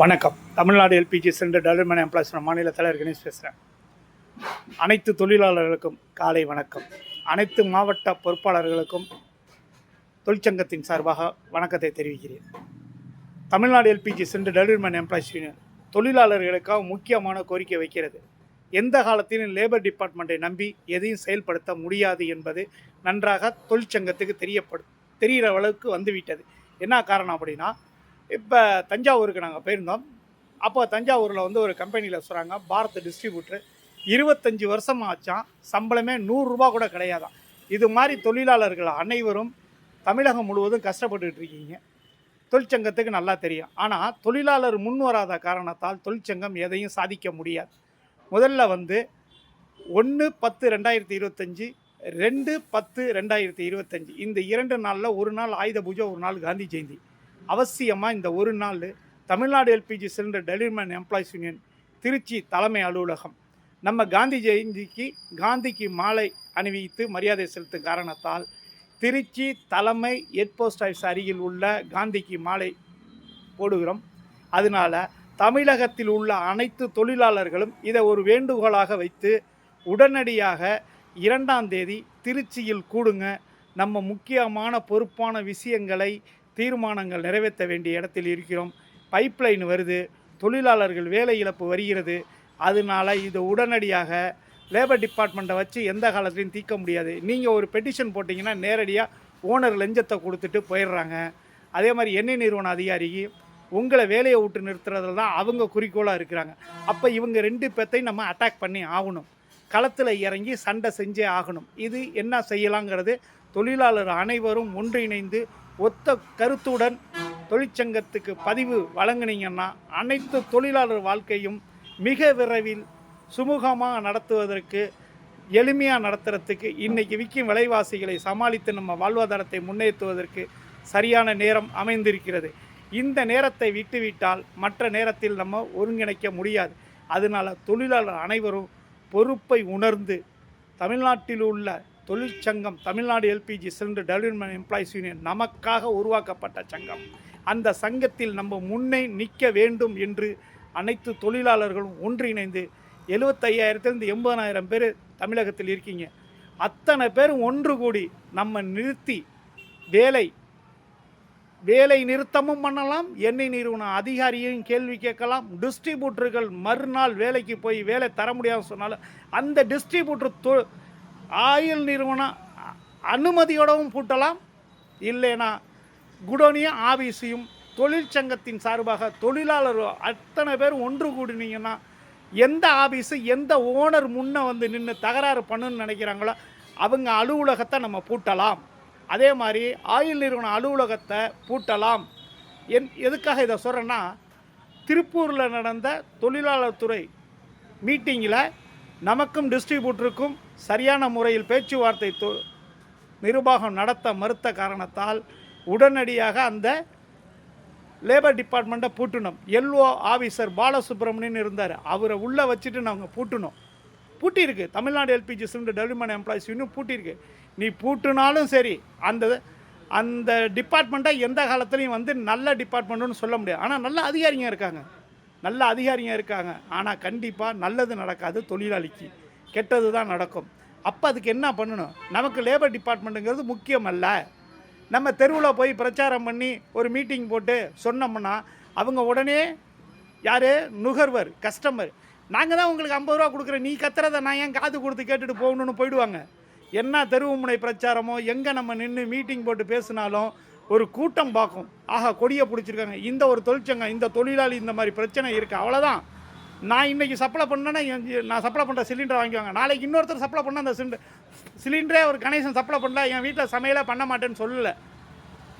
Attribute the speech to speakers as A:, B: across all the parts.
A: வணக்கம். Tamil Nadu LPG centre development employees மாநில தலைவர் கணேஷ் பேசுகிறேன் அனைத்து தொழிலாளர்களுக்கும் காலை வணக்கம். அனைத்து மாவட்ட பொறுப்பாளர்களுக்கும் தொழிற்சங்கத்தின் சார்பாக வணக்கத்தை தெரிவிக்கிறேன். Tamil Nadu LPG centre development employees union தொழிலாளர்களுக்காக முக்கியமான கோரிக்கை வைக்கிறது. எந்த காலத்திலும் லேபர் டிபார்ட்மெண்ட்டை நம்பி எதையும் செயல்படுத்த முடியாது என்பது நன்றாக தொழிற்சங்கத்துக்கு தெரியப்படு தெரிகிற அளவுக்கு வந்துவிட்டது. என்ன காரணம் அப்படின்னா இப்போ தஞ்சாவூருக்கு நாங்கள் போயிருந்தோம். அப்போ தஞ்சாவூரில் வந்து ஒரு கம்பெனியில் சொல்கிறாங்க பாரத் டிஸ்ட்ரிபியூட்ரு இருபத்தஞ்சி வருஷம் ஆச்சான் சம்பளமே நூறுரூபா கூட கிடையாதான் இது மாதிரி தொழிலாளர்கள் அனைவரும் தமிழகம் முழுவதும் கஷ்டப்பட்டுட்டு இருக்கீங்க. தொழிற்சங்கத்துக்கு நல்லா தெரியும். ஆனால் தொழிலாளர் முன் வராத காரணத்தால் தொழிற்சங்கம் எதையும் சாதிக்க முடியாது. முதல்ல வந்து ஒன்று பத்து ரெண்டாயிரத்தி இருபத்தஞ்சி ரெண்டு பத்து ரெண்டாயிரத்தி இருபத்தஞ்சி. இந்த இரண்டு நாளில் ஒரு நாள் ஆயுத பூஜை ஒரு நாள் காந்தி ஜெயந்தி. அவசியமாக இந்த ஒரு நாள் Tamil Nadu LPG cylinder delivery man employees union Trichy தலைமை அலுவலகம். நம்ம காந்தி ஜெயந்திக்கு காந்திக்கு மாலை அணிவித்து மரியாதை செலுத்தும் காரணத்தால் திருச்சி தலைமை ஹெட் போஸ்ட் ஆஃபீஸ் அருகில் உள்ள காந்திக்கு மாலை போடுகிறோம். அதனால் தமிழகத்தில் உள்ள அனைத்து தொழிலாளர்களும் இதை ஒரு வேண்டுகோளாக வைத்து உடனடியாக இரண்டாம் தேதி திருச்சியில் கூடுங்க. நம்ம முக்கியமான பொறுப்பான விஷயங்களை தீர்மானங்கள் நிறைவேற்ற வேண்டிய இடத்தில் இருக்கிறோம். பைப்லைன் வருது. தொழிலாளர்கள் வேலை இழப்பு வருகிறது. அதனால இது உடனடியாக லேபர் டிபார்ட்மெண்ட்டை வச்சு எந்த காலத்துலையும் தீர்க்க முடியாது. நீங்கள் ஒரு பெட்டிஷன் போட்டிங்கன்னா நேரடியாக ஓனர் லஞ்சத்தை கொடுத்துட்டு போயிடுறாங்க. அதே மாதிரி எண்ணெய் நிறுவன அதிகாரி உங்களை வேலையை விட்டு நிறுத்துறதுல தான் அவங்க குறிக்கோளாக இருக்கிறாங்க. அப்போ இவங்க ரெண்டு பேர்த்தையும் நம்ம அட்டாக் பண்ணி ஆகணும். களத்தில் இறங்கி சண்டை செஞ்சே ஆகணும். இது என்ன செய்யலாங்கிறது? தொழிலாளர் அனைவரும் ஒன்றிணைந்து ஒத்த கருத்துடன் தொழிற்சங்கத்துக்கு பதிவு வழங்கினீங்கன்னா அனைத்து தொழிலாளர் வாழ்க்கையும் மிக விரைவில் சுமூகமாக நடத்துவதற்கு எளிமையாக நடத்துறதுக்கு இன்றைக்கி விற்கும் விலைவாசிகளை சமாளித்து நம்ம வாழ்வாதாரத்தை முன்னேற்றுவதற்கு சரியான நேரம் அமைந்திருக்கிறது. இந்த நேரத்தை விட்டுவிட்டால் மற்ற நேரத்தில் நம்ம ஒருங்கிணைக்க முடியாது. அதனால் தொழிலாளர் அனைவரும் பொறுப்பை உணர்ந்து தமிழ்நாட்டில் உள்ள தொழிற்சங்கம் Tamil Nadu LPG cylinder development employees union நமக்காக உருவாக்கப்பட்ட சங்கம். அந்த சங்கத்தில் நம்ம முன்னே நிற்க வேண்டும் என்று அனைத்து தொழிலாளர்களும் ஒன்றிணைந்து எழுபத்தையாயிரத்துலேருந்து எண்பதாயிரம் பேர் தமிழகத்தில் இருக்கீங்க. அத்தனை பேரும் ஒன்று கூடி நம்ம நிறுத்தி வேலை வேலை நிறுத்தமும் பண்ணலாம் எண்ணெய் நிறுவன அதிகாரியையும் கேள்வி கேட்கலாம் டிஸ்ட்ரிபியூட்டர்கள் மறுநாள் வேலைக்கு போய் வேலை தர முடியாதுன்னு சொன்னாலும் அந்த டிஸ்ட்ரிபியூட்டர் தொ ஆயில் நிறுவனம் அனுமதியோடவும் பூட்டலாம். இல்லைனா குடோனியும் ஆபீஸையும் தொழிற்சங்கத்தின் சார்பாக தொழிலாளர் அத்தனை பேர் ஒன்று கூடினீங்கன்னா எந்த ஆபீஸு எந்த ஓனர் முன்னே வந்து நின்று தகராறு பண்ணுன்னு நினைக்கிறாங்களோ அவங்க அலுவலகத்தை நம்ம பூட்டலாம். அதே மாதிரி ஆயில் நிறுவன அலுவலகத்தை பூட்டலாம். என் எதுக்காக இதை சொல்கிறேன்னா திருப்பூரில் நடந்த தொழிலாளர் துறை மீட்டிங்கில் நமக்கும் டிஸ்ட்ரிபியூட்டருக்கும் சரியான முறையில் பேச்சுவார்த்தை தொ நிர்வாகம் நடத்த மறுத்த காரணத்தால் உடனடியாக அந்த லேபர் டிபார்ட்மெண்ட்டை பூட்டணும். எல்ஓ ஆஃபீஸர் பாலசுப்ரமணியன் இருந்தார். அவரை உள்ளே வச்சுட்டு நாங்கள் பூட்டணும். பூட்டியிருக்கு. Tamil Nadu LPG cylinder development employees union பூட்டியிருக்கு. நீ பூட்டினாலும் சரி அந்த அந்த டிபார்ட்மெண்ட்டை எந்த காலத்துலையும் வந்து நல்ல டிபார்ட்மெண்ட்டுன்னு சொல்ல முடியாது. ஆனால் நல்ல அதிகாரிங்க இருக்காங்க. நல்ல அதிகாரிங்க இருக்காங்க. ஆனால் கண்டிப்பாக நல்லது நடக்காது தொழிலாளிக்கு. கெட்டது தான் நடக்கும். அப்போ அதுக்கு என்ன பண்ணணும்? நமக்கு லேபர் டிபார்ட்மெண்ட்டுங்கிறது முக்கியம் அல்ல நம்ம தெருவில் போய் பிரச்சாரம் பண்ணி ஒரு மீட்டிங் போட்டு சொன்னோம்னா அவங்க உடனே யார்? நுகர்வர் கஸ்டமர் நாங்கள் தான் உங்களுக்கு ஐம்பது ரூபா கொடுக்குறேன் நீ கத்துறதை நான் ஏன் காது கொடுத்து கேட்டுட்டு போகணும்னு போயிடுவாங்க. என்ன தெருவுமுனை பிரச்சாரமோ எங்கே நம்ம நின்று மீட்டிங் போட்டு பேசினாலும் ஒரு கூட்டம் பார்க்கும். ஆஹா கொடியை பிடிச்சிருக்காங்க. இந்த ஒரு தொழிற்சங்கம் இந்த தொழிலாளி இந்த மாதிரி பிரச்சனை இருக்குது அவ்வளோதான் நான் இன்றைக்கி சப்ளை பண்ணேன்னா நான் சப்ளை பண்ணுற சிலிண்டரை வாங்கிக்குவாங்க நாளைக்கு இன்னொருத்தர் சப்ளை பண்ண அந்த சிலிண்டர் சிலிண்டரே ஒரு கணேசன் சப்ளை பண்ணல என் வீட்டில் சமையலாக பண்ண மாட்டேன்னு சொல்லலை.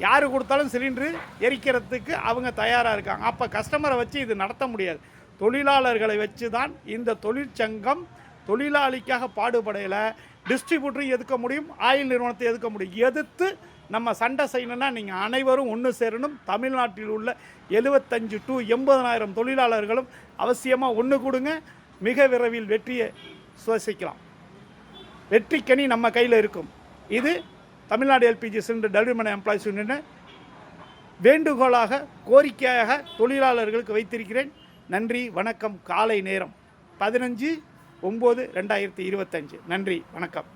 A: யார் கொடுத்தாலும் சிலிண்டரு எரிக்கிறதுக்கு அவங்க தயாராக இருக்காங்க. அப்போ கஸ்டமரை வச்சு இது நடத்த முடியாது. தொழிலாளர்களை வச்சு தான் இந்த தொழிற்சங்கம் தொழிலாளிக்காக பாடுபடையில். டிஸ்ட்ரிபியூட்டரையும் எதுக்க முடியும்? ஆயில் நிறுவனத்தை எதுக்க முடியும்? எதிர்த்து நம்ம சண்டை செய்யணும்னா நீங்கள் அனைவரும் ஒன்று சேரணும். தமிழ்நாட்டில் உள்ள எழுபத்தஞ்சு டு எண்பதனாயிரம் தொழிலாளர்களும் அவசியமாக ஒன்று கொடுங்க. மிக விரைவில் வெற்றியை சுவாசிக்கலாம். வெற்றிக்கனி நம்ம கையில் இருக்கும். இது Tamil Nadu LPG cylinder development employees union வேண்டுகோளாக கோரிக்கையாக தொழிலாளர்களுக்கு வைத்திருக்கிறேன். நன்றி வணக்கம் காலை நேரம் பதினஞ்சு ஒம்பது ரெண்டாயிரத்தி இருபத்தஞ்சு. நன்றி வணக்கம்.